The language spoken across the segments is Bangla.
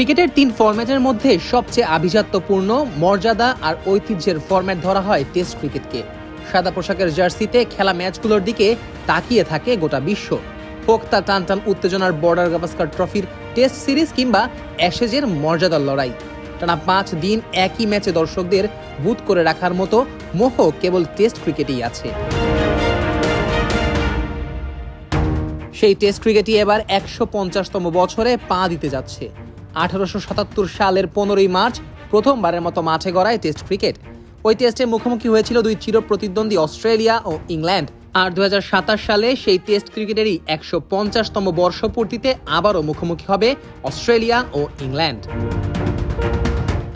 ক্রিকেটের তিন ফরম্যাটের মধ্যে সবচেয়ে আভিজাত্যপূর্ণ, মর্যাদা আর ঐতিহ্যের ফরম্যাট ধরা হয় টেস্ট ক্রিকেটকে। সাদা পোশাকের জার্সিতে খেলা ম্যাচগুলোর দিকে তাকিয়ে থাকে গোটা বিশ্ব। হোক তা টান টান উত্তেজনার বর্ডার গাভাস্কার ট্রফির টেস্ট সিরিজ কিংবা অ্যাশেজের মর্যাদার লড়াই। টানা পাঁচ দিন একই ম্যাচে দর্শকদের বুথ করে রাখার মতো মোহ কেবল টেস্ট ক্রিকেটেই আছে। সেই টেস্ট ক্রিকেটই এবার একশো পঞ্চাশতম বছরে পা দিতে যাচ্ছে। আঠারোশো সাতাত্তর সালের পনেরোই মার্চ প্রথমবারের মতো মাঠে গড়ায় টেস্ট ক্রিকেট। ওই টেস্টে মুখোমুখি হয়েছিল দুই চির প্রতিদ্বন্দ্বী অস্ট্রেলিয়া ও ইংল্যান্ড। আর দুহাজার সাতাশ সালে সেই টেস্ট ক্রিকেটেরই একশো পঞ্চাশতম বর্ষপূর্তিতে আবারও মুখোমুখি হবে অস্ট্রেলিয়া ও ইংল্যান্ড।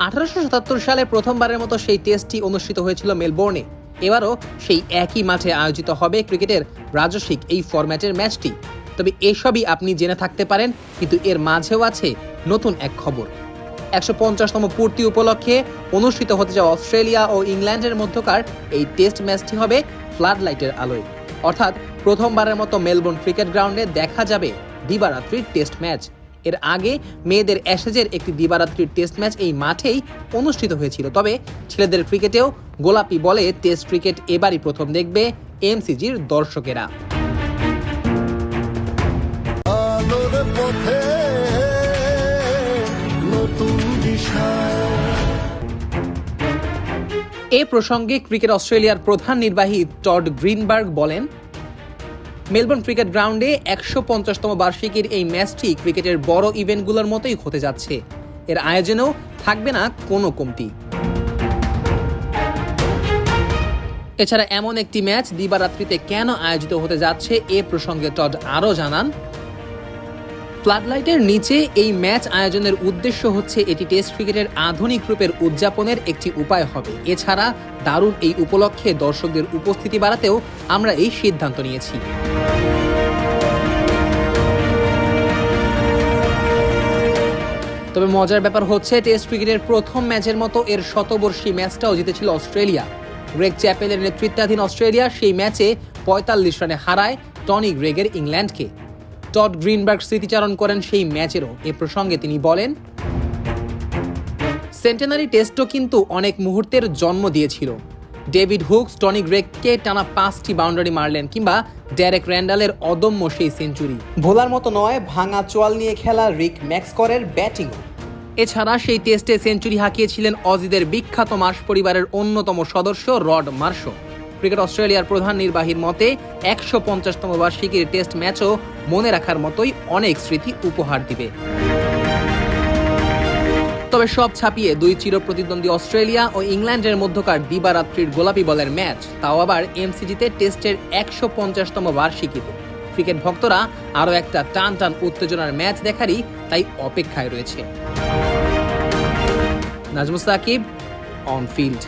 আঠারোশো সাতাত্তর সালে প্রথমবারের মতো সেই টেস্টটি অনুষ্ঠিত হয়েছিল মেলবোর্নে। এবারও সেই একই মাঠে আয়োজিত হবে ক্রিকেটের রাজস্বিক এই ফরম্যাটের ম্যাচটি। তবে এসবই আপনি জেনে থাকতে পারেন, কিন্তু এর মাঝেও আছে নতুন এক খবর। একশো পঞ্চাশতম পূর্তি উপলক্ষে অনুষ্ঠিত হতে যাওয়া অস্ট্রেলিয়া ও ইংল্যান্ডের মধ্যকার এই টেস্ট ম্যাচটি হবে ফ্লাড লাইটের আলোয়। অর্থাৎ প্রথমবারের মতো মেলবোর্ন ক্রিকেট গ্রাউন্ডে দেখা যাবে দিবারাত্রির টেস্ট ম্যাচ। এর আগে মেয়েদের অ্যাশেজের একটি দিবারাত্রির টেস্ট ম্যাচ এই মাঠেই অনুষ্ঠিত হয়েছিল। তবে ছেলেদের ক্রিকেটেও গোলাপি বলে টেস্ট ক্রিকেট এবারই প্রথম দেখবে এমসিজির দর্শকেরা। এ প্রসঙ্গে ক্রিকেট অস্ট্রেলিয়ার প্রধান নির্বাহী টড গ্রিনবার্গ বলেন, মেলবোর্ন ক্রিকেট গ্রাউন্ডে একশো পঞ্চাশতম বার্ষিকীর এই ম্যাচটি ক্রিকেটের বড় ইভেন্টগুলোর মতোই হতে যাচ্ছে। এর আয়োজনেও থাকবে না কোনো কমতি। এছাড়া এমন একটি ম্যাচ দিবারাত্রিতে কেন আয়োজিত হতে যাচ্ছে এ প্রসঙ্গে টড আরও জানান ফ্লাডলাইটের নিচে এই ম্যাচ আয়োজনের উদ্দেশ্য হচ্ছে এটি টেস্ট ক্রিকেটের আধুনিক রূপের উদযাপনের একটি উপায় হবে। এছাড়া দারুণ এই উপলক্ষে দর্শকদের উপস্থিতি বাড়াতেও আমরা এই সিদ্ধান্ত নিয়েছি। তবে মজার ব্যাপার হচ্ছে, টেস্ট ক্রিকেটের প্রথম ম্যাচের মতো এর শতবর্ষী ম্যাচটাও জিতেছিল অস্ট্রেলিয়া। গ্রেগ চ্যাপেলের নেতৃত্বাধীন অস্ট্রেলিয়া সেই ম্যাচে পঁয়তাল্লিশ রানে হারায় টনি গ্রেগের ইংল্যান্ডকে। টড গ্রিনবার্গ স্মৃতিচারণ করেন সেই ম্যাচেরও। এ প্রসঙ্গে তিনি বলেন, সেন্টেনারি টেস্টও কিন্তু অনেক মুহূর্তের জন্ম দিয়েছিল। ডেভিড হুকস, টনি গ্রেককে টানা পাঁচটি বাউন্ডারি মারলেন কিংবা ড্যারেক র্যান্ডালের অদম্য সেই সেঞ্চুরি। ভোলার মতো নয়, ভাঙা চোয়াল নিয়ে খেলা রিক ম্যাক্সকরের ব্যাটিংও। এছাড়া সেই টেস্টে সেঞ্চুরি হাঁকিয়েছিলেন অজিদের বিখ্যাত মার্শ পরিবারের অন্যতম সদস্য রড মার্শো। ক্রিকেট অস্ট্রেলিয়ার প্রধান নির্বাহীর মতে, একশো পঞ্চাশতম বার্ষিকীর টেস্ট ম্যাচও মনে রাখার মতোই অনেক স্মৃতি উপহার দিবে। তবে সব ছাপিয়ে দুই চির প্রতিদ্বন্দ্বী অস্ট্রেলিয়া ও ইংল্যান্ডের মধ্যকার দিবারাত্রির গোলাপি বলের ম্যাচ, তাও আবার এমসিজিতে টেস্টের একশো পঞ্চাশতম বার্ষিকীতে। ক্রিকেট ভক্তরা আরও একটা টান টান উত্তেজনার ম্যাচ দেখারই তাই অপেক্ষায় রয়েছে। Najmus Shakib on field